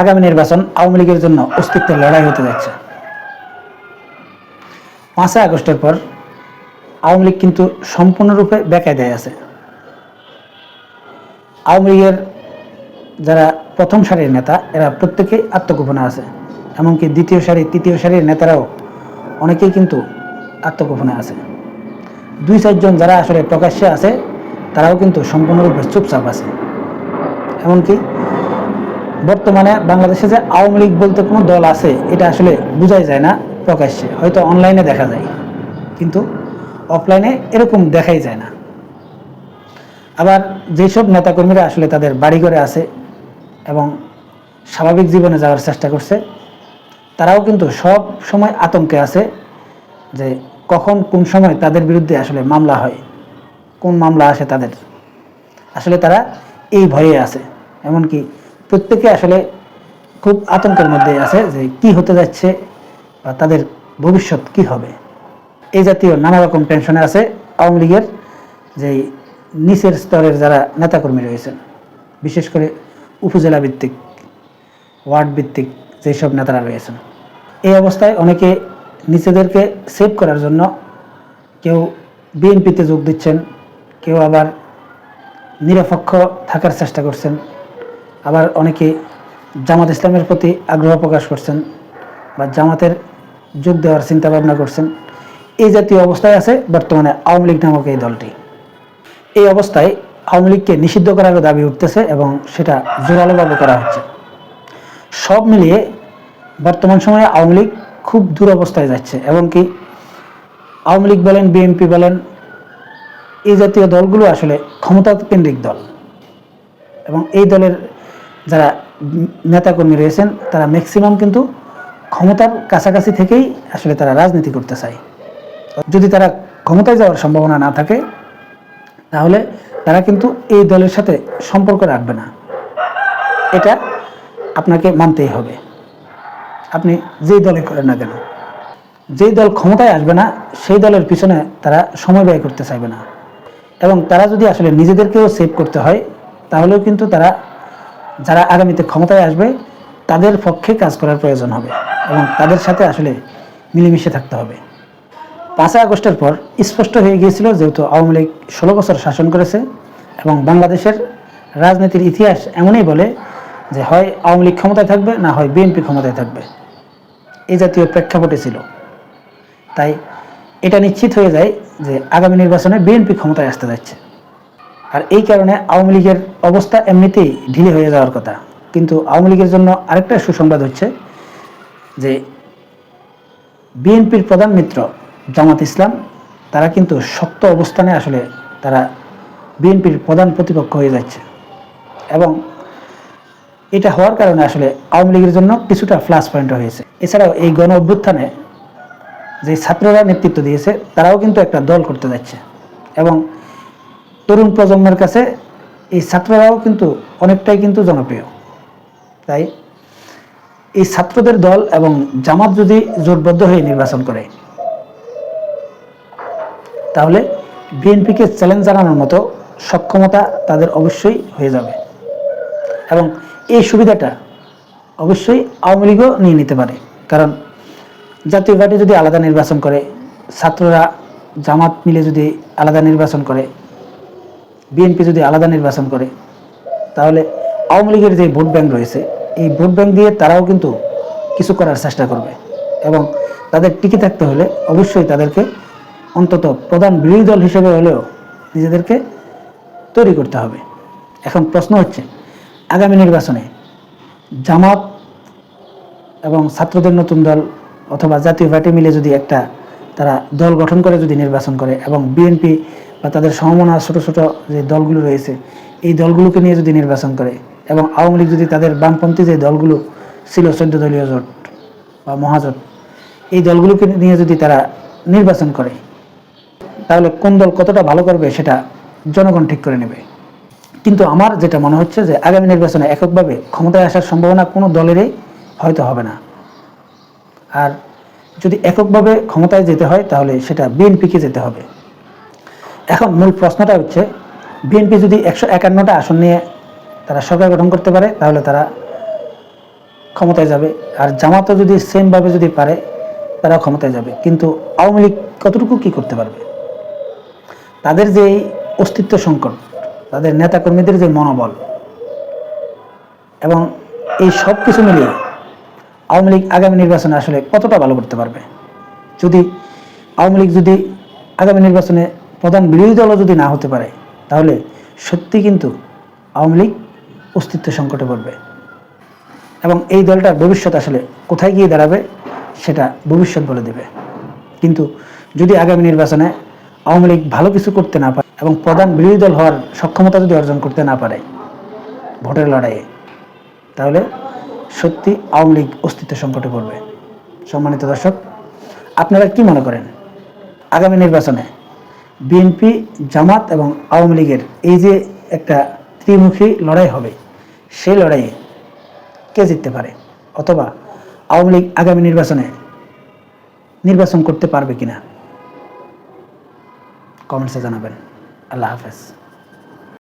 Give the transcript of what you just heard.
আগামী নির্বাচন আওয়ামী লীগের জন্য অস্তিত্বের লড়াই হতে যাচ্ছে। পাঁচই আগস্টের পর আওয়ামী লীগ কিন্তু সম্পূর্ণরূপে বেকায়দায় আছে। আওয়ামী লীগের যারা প্রথম সারির নেতা, এরা প্রত্যেকেই আত্মগোপনে আছে। এমনকি দ্বিতীয় সারি, তৃতীয় সারির নেতারাও অনেকেই কিন্তু আত্মগোপনে আছে। দুই চারজন যারা আসলে প্রকাশ্যে আছে, তারাও কিন্তু সম্পূর্ণরূপে চুপচাপ আছে। এমনকি বর্তমানে বাংলাদেশে যে আওয়ামী লীগ বলতে কোনো দল আছে, এটা আসলে বোঝাই যায় না প্রকাশ্যে। হয়তো অনলাইনে দেখা যায়, কিন্তু অফলাইনে এরকম দেখাই যায় না। আবার যেসব নেতাকর্মীরা আসলে তাদের বাড়িঘরে আছে এবং স্বাভাবিক জীবনে যাওয়ার চেষ্টা করছে, তারাও কিন্তু সব সময় আতঙ্কে আছে যে কখন কোন সময় তাদের বিরুদ্ধে আসলে মামলা হয়, কোন মামলা আসে তাদের। আসলে তারা এই ভয়ে আছে। এমনকি প্রত্যেকে আসলে খুব আতঙ্কের মধ্যে আছে যে কি হতে যাচ্ছে বা তাদের ভবিষ্যৎ কি হবে। এই জাতীয় নানা রকম টেনশনে আছে আওয়ামী লীগের, যে নিচের স্তরের যারা নেতাকর্মী রয়েছেন, বিশেষ করে উপজেলা ভিত্তিক, ওয়ার্ড ভিত্তিক যেসব নেতারা রয়েছেন, এই অবস্থায় অনেকে নিজেদেরকে সেভ করার জন্য কেউ বিএনপিতে যোগ দিচ্ছেন, কেউ আবার নিরপেক্ষ থাকার চেষ্টা করছেন। আবার অনেকে জামাত ইসলামের প্রতি আগ্রহ প্রকাশ করছেন বা জামাতের যোগ দেওয়ার চিন্তা ভাবনা করছেন। এই জাতীয় অবস্থায় আছে বর্তমানে আওয়ামী লীগ নামক এই দলটি। এই অবস্থায় আওয়ামী লীগকে নিষিদ্ধ করারও দাবি উঠতেছে এবং সেটা জোরালোভাবে করা হচ্ছে। সব মিলিয়ে বর্তমান সময়ে আওয়ামী লীগ খুব দুরবস্থায় যাচ্ছে এবং কি আওয়ামী লীগ বলেন, বিএনপি বলেন, এই জাতীয় দলগুলো আসলে ক্ষমতা কেন্দ্রিক দল এবং এই দলের যারা নেতাকর্মী রয়েছেন, তারা ম্যাক্সিমাম কিন্তু ক্ষমতার কাছাকাছি থেকেই আসলে তারা রাজনীতি করতে চায়। যদি তারা ক্ষমতায় যাওয়ার সম্ভাবনা না থাকে, তাহলে তারা কিন্তু এই দলের সাথে সম্পর্ক রাখবে না। এটা আপনাকে মানতেই হবে। আপনি যেই দলে করেন না কেন, যেই দল ক্ষমতায় আসবে না, সেই দলের পিছনে তারা সময় ব্যয় করতে চাইবে না। এবং তারা যদি আসলে নিজেদেরকেও সেভ করতে হয়, তাহলেও কিন্তু তারা যারা আগামীতে ক্ষমতায় আসবে, তাদের পক্ষে কাজ করার প্রয়োজন হবে এবং তাদের সাথে আসলে মিলেমিশে থাকতে হবে। পাঁচই আগস্টের পর স্পষ্ট হয়ে গিয়েছিল যেহেতু আওয়ামী লীগ ষোলো বছর শাসন করেছে এবং বাংলাদেশের রাজনীতির ইতিহাস এমনই বলে যে হয় আওয়ামী লীগ ক্ষমতায় থাকবে না হয় বিএনপি ক্ষমতায় থাকবে। এই জাতীয় প্রেক্ষাপটে ছিল। তাই এটা নিশ্চিত হয়ে যায় যে আগামী নির্বাচনে বিএনপি ক্ষমতায় আসতে যাচ্ছে। আর এই কারণে আওয়ামী লীগের অবস্থা এমনিতেই ঢিলে হয়ে যাওয়ার কথা। কিন্তু আওয়ামী লীগের জন্য আরেকটা সুসংবাদ হচ্ছে যে, বিএনপির প্রধান মিত্র জামাত ইসলাম, তারা কিন্তু শক্ত অবস্থানে আসলে তারা বিএনপির প্রধান প্রতিপক্ষ হয়ে যাচ্ছে। এবং এটা হওয়ার কারণে আসলে আওয়ামী লীগের জন্য কিছুটা প্লাস পয়েন্ট হয়েছে। এছাড়াও এই গণ অভ্যুত্থানে যে ছাত্ররা নেতৃত্ব দিয়েছে, তারাও কিন্তু একটা দল করতে যাচ্ছে। এবং তরুণ প্রজন্মের কাছে এই ছাত্ররাও কিন্তু অনেকটাই কিন্তু জনপ্রিয়। তাই এই ছাত্রদের দল এবং জামাত যদি জোটবদ্ধ হয়ে নির্বাচন করে, তাহলে বিএনপিকে চ্যালেঞ্জ জানানোর মতো সক্ষমতা তাদের অবশ্যই হয়ে যাবে এবং এই সুবিধাটা অবশ্যই আওয়ামী লীগও নিয়ে নিতে পারে। কারণ জাতীয় পার্টি যদি আলাদা নির্বাচন করে, ছাত্ররা জামাত মিলে যদি আলাদা নির্বাচন করে বিএনপি যদি আলাদা নির্বাচন করে, তাহলে আওয়ামী লীগের যে ভোট ব্যাংক রয়েছে, এই ভোট ব্যাংক দিয়ে তারাও কিন্তু কিছু করার চেষ্টা করবে এবং তাদের টিকে থাকতে হলে অবশ্যই তাদেরকে অন্তত প্রধান বিরোধী দল হিসেবে হলেও নিজেদেরকে তৈরি করতে হবে। এখন প্রশ্ন হচ্ছে, আগামী নির্বাচনে জামাত এবং ছাত্রদের নতুন দল অথবা জাতীয় পার্টি মিলে যদি একটা তারা দল গঠন করে যদি নির্বাচন করে এবং বিএনপি বা তাদের সমমনা ছোট ছোট যে দলগুলো রয়েছে, এই দলগুলোকে নিয়ে যদি নির্বাচন করে এবং আওয়ামী লীগ যদি তাদের বামপন্থী যে দলগুলো ছিল চোদ্দ দলীয় জোট বা মহাজোট, এই দলগুলোকে নিয়ে যদি তারা নির্বাচন করে, তাহলে কোন দল কতটা ভালো করবে সেটা জনগণ ঠিক করে নেবে। কিন্তু আমার যেটা মনে হচ্ছে যে আগামী নির্বাচনে এককভাবে ক্ষমতায় আসার সম্ভাবনা কোনো দলেরই হয়তো হবে না। আর যদি এককভাবে ক্ষমতায় যেতে হয়, তাহলে সেটা বিএনপিকে যেতে হবে। এখন মূল প্রশ্নটা হচ্ছে বিএনপি যদি একশো একান্নটা আসন নিয়ে তারা সরকার গঠন করতে পারে, তাহলে তারা ক্ষমতায় যাবে। আর জামাতও যদি সেমভাবে যদি পারে তারা ক্ষমতায় যাবে। কিন্তু আওয়ামী লীগ কতটুকু কি করতে পারবে? তাদের যে অস্তিত্ব সংকট, তাদের নেতাকর্মীদের যে মনোবল, এবং এই সব কিছু মিলিয়ে আওয়ামী লীগ আগামী নির্বাচনে আসলে কতটা ভালো করতে পারবে? যদি আওয়ামী লীগ যদি আগামী নির্বাচনে প্রধান বিরোধী দলও যদি না হতে পারে, তাহলে সত্যি কিন্তু আওয়ামী লীগ অস্তিত্ব সংকটে পড়বে। এবং এই দলটার ভবিষ্যৎ আসলে কোথায় গিয়ে দাঁড়াবে, সেটা ভবিষ্যৎ বলে দেবে। কিন্তু যদি আগামী নির্বাচনে আওয়ামী লীগ ভালো কিছু করতে না পারে এবং প্রধান বিরোধী দল হওয়ার সক্ষমতা যদি অর্জন করতে না পারে ভোটের লড়াইয়ে, তাহলে সত্যি আওয়ামী লীগ অস্তিত্ব সংকটে পড়বে। সম্মানিত দর্শক, আপনারা কি মনে করেন? আগামী নির্বাচনে বিএনপি, জামাত এবং আওয়ামী লীগের এই যে একটা ত্রিমুখী লড়াই হবে, সেই লড়াইয়ে কে জিততে পারে? অথবা আওয়ামী লীগ আগামী নির্বাচনে নির্বাচন করতে পারবে কিনা? কমেন্টসে জানাবেন। আল্লাহ হাফেজ।